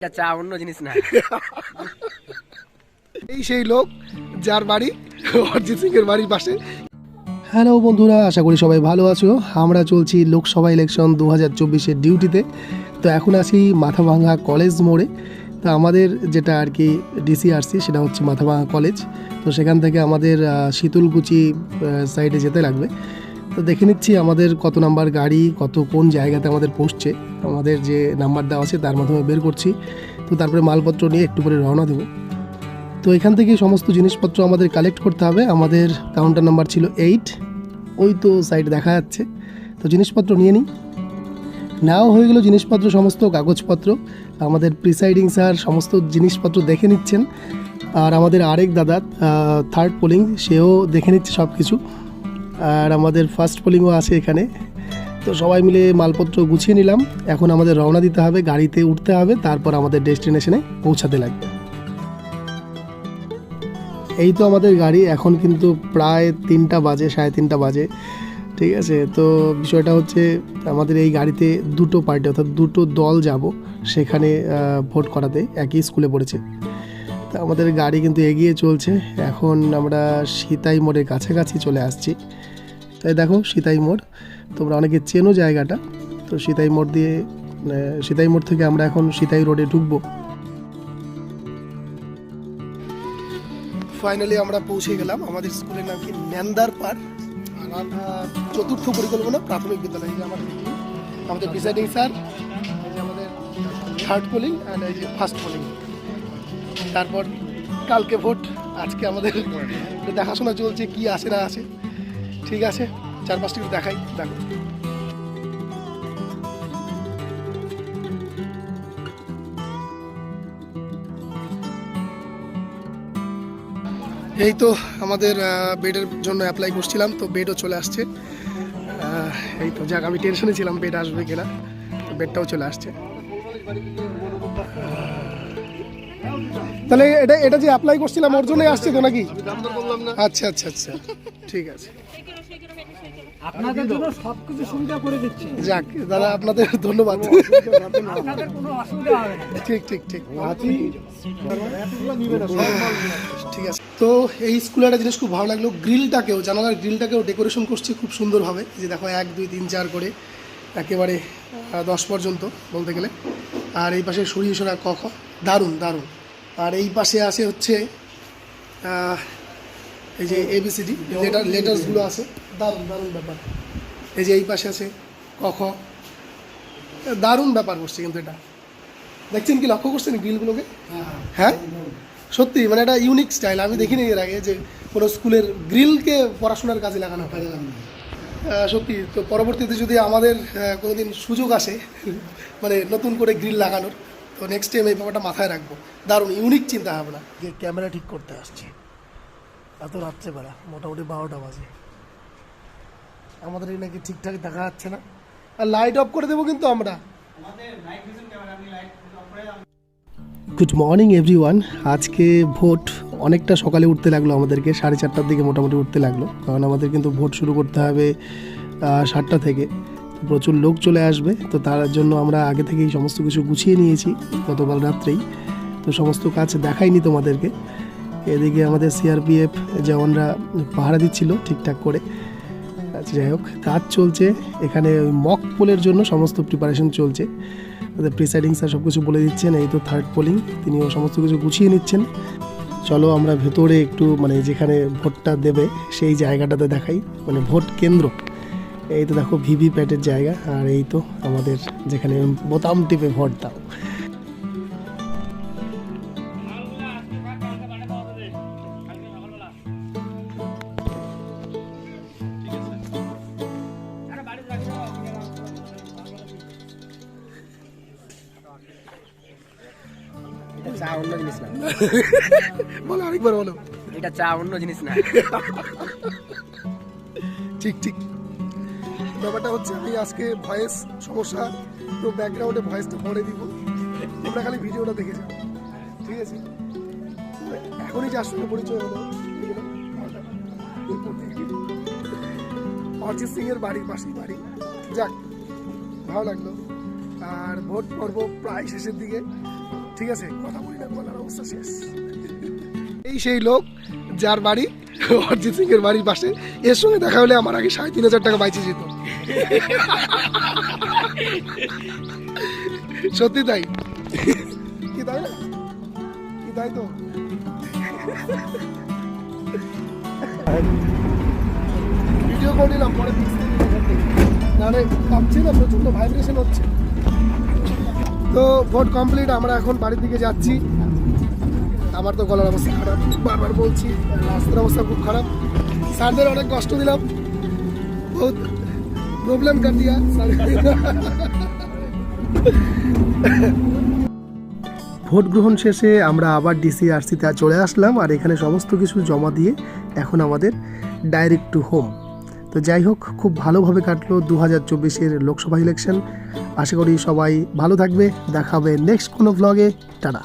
এটা চা অন্য জিনিস না। এই সেই লোক যার বাড়ি অরিজিৎ সিং এর বাড়ির পাশে। হ্যালো বন্ধুরা আশা করি সবাই ভালো আছো। আমরা চলছি লোকসভা ইলেকশন দু হাজার চব্বিশের ডিউটিতে। তো এখন আছি মাথাভাঙা কলেজ মোড়ে। তো আমাদের যেটা আর কি ডিসিআরসি সেটা হচ্ছে মাথাভাঙা কলেজ। তো সেখান থেকে আমাদের শীতলকুচি সাইডে যেতে লাগবে। তো দেখে নিচ্ছি আমাদের কত নাম্বার গাড়ি, কত কোন জায়গাতে আমাদের পৌঁছছে। আমাদের যে নাম্বার দেওয়া আছে তার মাধ্যমে বের করছি। তো তারপরে মালপত্র নিয়ে একটু করে রওনা দেবো। তো এখান থেকে সমস্ত জিনিসপত্র আমাদের কালেক্ট করতে হবে। আমাদের কাউন্টার নাম্বার ছিল এইট ওই তো সাইড দেখা যাচ্ছে। তো জিনিসপত্র নিয়ে নিই। নেওয়া হয়ে গেল জিনিসপত্র, সমস্ত কাগজপত্র। আমাদের প্রিসাইডিং স্যার সমস্ত জিনিসপত্র দেখে নিচ্ছেন। আর আমাদের আরেক দাদা থার্ড পোলিং সেও দেখে নিচ্ছে সব কিছু আর আমাদের ফার্স্ট পোলিংও আছে এখানে। তো সবাই মিলে মালপত্র গুছিয়ে নিলাম। এখন আমাদের রওনা দিতে হবে, গাড়িতে উঠতে হবে, তারপর আমাদের ডেস্টিনেশনে পৌঁছাতে লাগবে। এই তো আমাদের গাড়ি, এখন কিন্তু প্রায় তিনটা বাজে, সাড়ে তিনটা বাজে। ঠিক আছে, তো বিষয়টা হচ্ছে আমাদের এই গাড়িতে দুটো পার্টি অর্থাৎ দুটো দল যাব সেখানে ভোট করাতে। একই স্কুলে পড়েছে। তো আমাদের গাড়ি কিন্তু এগিয়ে চলছে। এখন আমরা সীতাই মোড়ের কাছাকাছি চলে আসছি। তাই দেখো সীতাই মোড়, তোমরা অনেকে চেনো জায়গাটা। তো সীতাই মোড় দিয়ে সীতাই মোড় থেকে আমরা এখন সীতাই রোডে ঢুকবো। ফাইনালি আমরা পৌঁছে গেলাম আমাদের স্কুলের নাম কি? ন্যান্দার পার চতুর্থ পরিকল্পনা প্রাথমিক বিদ্যালয়। আমাদের আমাদের প্রিসাইডিং স্যার আমাদের থার্ড পোলিং ফার্স্ট পোলিং তারপর কালকে ভোট, আজকে আমাদের দেখাশোনা চলছে, কি আসে না আসে। ঠিক আছে চার পাঁচটা একটু দেখাই, দেখো। এই তো আমাদের বেডের জন্য অ্যাপ্লাই করছিলাম, তো বেডও চলে আসছে। এই তো যাক, আমি টেনশনে ছিলাম বেড আসবে কিনা। বেডটাও চলে আসছে। তাহলে এটা এটা যে অ্যাপ্লাই করছিলাম ওর জন্যই আসছে তো নাকি? আচ্ছা আচ্ছা আচ্ছা। ঠিক আছে। আপনাদের জন্য সবকিছু সুবিধা করে দিচ্ছি। যাক দাদা আপনাদের ধন্যবাদ। আপনাদের কোনো অসুবিধা হবে না। ঠিক ঠিক ঠিক। ঠিক আছে। তো এই স্কুলে একটা জিনিস খুব ভালো লাগল গ্রিলটাকেও জানালার গ্রিলটাকেও ডেকোরেশন করছে খুব সুন্দরভাবে। এই যে দেখো এক দুই তিন চার করে একেবারে দশ পর্যন্ত বলতে গেলে। আর এই পাশে সরিয়ে সরা ক খ। দারুণ দারুণ। আর এই পাশে আছে হচ্ছে এই যে এবিসিডি লেটার লেটার্সগুলো আছে। দারুণ দারুণ ব্যাপার। এই যে এই পাশে আছে ক খ। দারুণ ব্যাপার করছে কিন্তু এটা। দেখছেন কি লক্ষ্য করছেন গ্রিলগুলোকে? হ্যাঁ সত্যি মানে একটা ইউনিক স্টাইল আমি দেখিনি এর আগে যে কোনো স্কুলের গ্রিলকে পড়াশোনার কাজে লাগানো হয়। সত্যি তো পরবর্তীতে যদি আমাদের কোনোদিন সুযোগ আসে মানে নতুন করে গ্রিল লাগানোর তো নেক্সট টাইম এই ব্যাপারটা মাথায় রাখব। দারুণ ইউনিক চিন্তা ভাবনা যে ক্যামেরা ঠিক করতে আসছে। এত রাত্রেবেলা মোটামুটি বারোটা বাজে। আমাদের নাকি ঠিকঠাক দেখা যাচ্ছে না। আর লাইট অফ করে দেবো কিন্তু আমরা। গুড মর্নিং এভরিওয়ান আজকে ভোট অনেকটা সকালে উঠতে লাগল আমাদেরকে সাড়ে চারটার দিকে মোটামুটি উঠতে লাগল। কারণ আমাদের কিন্তু ভোট শুরু করতে হবে সাতটা থেকে। প্রচুর লোক চলে আসবে, তো তার জন্য আমরা আগে থেকেই সমস্ত কিছু গুছিয়ে নিয়েছি গতকাল রাত্রেই। তো সমস্ত কাজ দেখাইনি তোমাদেরকে। এদিকে আমাদের সিআরপিএফ জওয়ানরা পাহারা দিচ্ছিল ঠিকঠাক করে। আচ্ছা যাই হোক, কাজ চলছে। এখানে ওই মক পোলের জন্য সমস্ত প্রিপারেশন চলছে। তাদের প্রিসাইডিং স্যার সব কিছু বলে দিচ্ছেন, এই তো থার্ড পোলিং তিনিও সমস্ত কিছু গুছিয়ে নিচ্ছেন। চলো আমরা ভেতরে একটু মানে যেখানে ভোটটা দেবে, সেই জায়গাটাতে দেখাই। মানে ভোট কেন্দ্র। এই তো দেখো ভিভি প্যাটের জায়গা আর এই তো আমাদের যেখানে বোতাম টিপে ভোট দাও চা অন্য জিনিস না বলো আরেকবার বলো। এটা চা অন্য জিনিস না। ঠিক ঠিক। ব্যাপারটা হচ্ছে, আমি আজকে ভয়েস সমস্যা, তো ব্যাকগ্রাউন্ডে ভয়েসটা পরে দিব। তোমরা খালি ভিডিওটা দেখে যাও। ঠিক আছে? এখনই যার সঙ্গে পরিচয় হলো। অরিজিৎ সিং এর বাড়ির পাশেই বাড়ি। যাক, ভালো লাগল। আর ভোট পর্ব প্রায় শেষের দিকে। ঠিক আছে? কথা বলি না গলার অবস্থা শেষ। এই সেই লোক যার বাড়ি, অরিজিৎ সিং এর বাড়ির পাশে, এর সঙ্গে দেখা হলে আমার আগে সাড়ে তিন হাজার টাকা বাইচে যেত। সত্যি তাই? কি তাই? না কি তাই তো? ভিডিও করে নিলাম, পরে। নাহলে কাঁপছে না প্রচণ্ড ভাইব্রেশন হচ্ছে। তো ভোট কমপ্লিট আমরা এখন বাড়ির দিকে যাচ্ছি। আমার তো গলার অবস্থা খারাপ। বারবার বলছি, রাস্তার অবস্থা খুব খারাপ। স্যারদের অনেক কষ্ট দিলাম। বহুত প্রবলেম কর দিয়া ভোট গ্রহণ শেষে আমরা আবার ডিসিআরসিতে চলে আসলাম আর এখানে সমস্ত কিছু জমা দিয়ে এখন আমাদের ডাইরেক্ট টু হোম তো যাই হোক, খুব ভালোভাবে কাটলো দু হাজার চব্বিশের লোকসভা ইলেকশন আশা করি সবাই ভালো থাকবে। দেখা হবে নেক্সট কোনো ব্লগে টাটা।